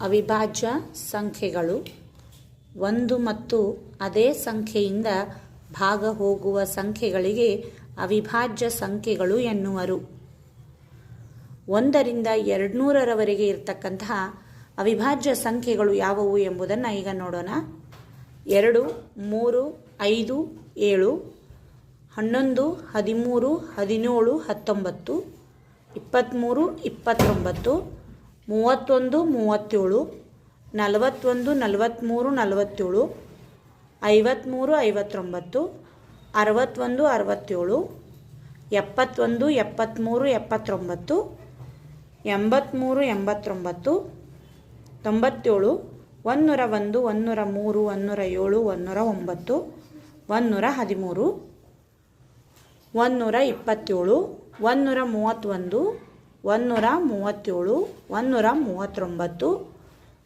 ಅವಿಭಾಜ್ಯ ಸಂಖ್ಯೆಗಳು. ಒಂದು ಮತ್ತು ಅದೇ ಸಂಖ್ಯೆಯಿಂದ ಭಾಗ ಹೋಗುವ ಸಂಖ್ಯೆಗಳಿಗೆ ಅವಿಭಾಜ್ಯ ಸಂಖ್ಯೆಗಳು ಎನ್ನುವರು. ಒಂದರಿಂದ ಎರಡುನೂರರವರೆಗೆ ಇರತಕ್ಕಂತಹ ಅವಿಭಾಜ್ಯ ಸಂಖ್ಯೆಗಳು ಯಾವುವು ಎಂಬುದನ್ನು ಈಗ ನೋಡೋಣ. ಎರಡು, ಮೂರು, ಐದು, ಏಳು, ಹನ್ನೊಂದು, ಹದಿಮೂರು, ಹದಿನೇಳು, ಹತ್ತೊಂಬತ್ತು ಇಪ್ಪತ್ತ್ಮೂರು ಇಪ್ಪತ್ತೊಂಬತ್ತು ಮೂವತ್ತೊಂದು, ಮೂವತ್ತೇಳು, ನಲವತ್ತೊಂದು ನಲವತ್ತ್ಮೂರು ನಲವತ್ತೇಳು ಐವತ್ತ್ಮೂರು ಐವತ್ತೊಂಬತ್ತು, ಅರವತ್ತೊಂದು, ಅರವತ್ತೇಳು, ಎಪ್ಪತ್ತೊಂದು ಎಪ್ಪತ್ತ್ಮೂರು ಎಪ್ಪತ್ತೊಂಬತ್ತು ಎಂಬತ್ತ್ಮೂರು ಎಂಬತ್ತೊಂಬತ್ತು, ತೊಂಬತ್ತೇಳು, ಒಂದೂರ ಒಂದು, ಒಂದೂರ ಮೂರು, ಒಂದೂರ ಏಳು, ಒಂದೂರ ಒಂಬತ್ತು, ಒಂದೂರ ಹದಿಮೂರು, ಒಂದೂರ ಇಪ್ಪತ್ತೇಳು, ಒಂದೂರ ಮೂವತ್ತೊಂದು ಒಂದೂರ ಮೂವತ್ತೇಳು, ಒಂದೂರ ಮೂವತ್ತೊಂಬತ್ತು,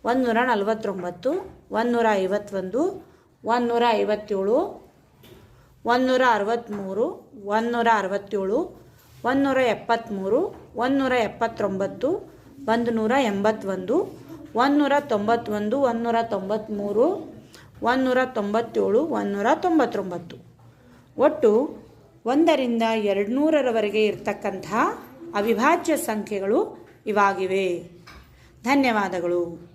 ಒಂದೂರ ನಲವತ್ತೊಂಬತ್ತು, ಒಂದೂರ ಐವತ್ತೊಂದು, ಒಂದೂರ ಐವತ್ತೇಳು, ಒಂದೂರ ಅರವತ್ತ್ಮೂರು, ಒಂದೂರ ಅರವತ್ತೇಳು, ಒಂದೂರ ಎಪ್ಪತ್ತ್ಮೂರು, ಒಂದೂರ ಎಪ್ಪತ್ತೊಂಬತ್ತು ಒಂದು ನೂರ ಎಂಬತ್ತೊಂದು, ಒಂದೂರ ತೊಂಬತ್ತೊಂದು, ಒಂದೂರ ತೊಂಬತ್ತ್ಮೂರು, ಒಂದೂರ ತೊಂಬತ್ತೇಳು, ಒಂದೂರ ತೊಂಬತ್ತೊಂಬತ್ತು. ಒಟ್ಟು ಒಂದರಿಂದ ಎರಡುನೂರರವರೆಗೆ ಇರತಕ್ಕಂತಹ ಅವಿಭಾಜ್ಯ ಸಂಖ್ಯೆಗಳು ಇವಾಗಿವೆ. ಧನ್ಯವಾದಗಳು.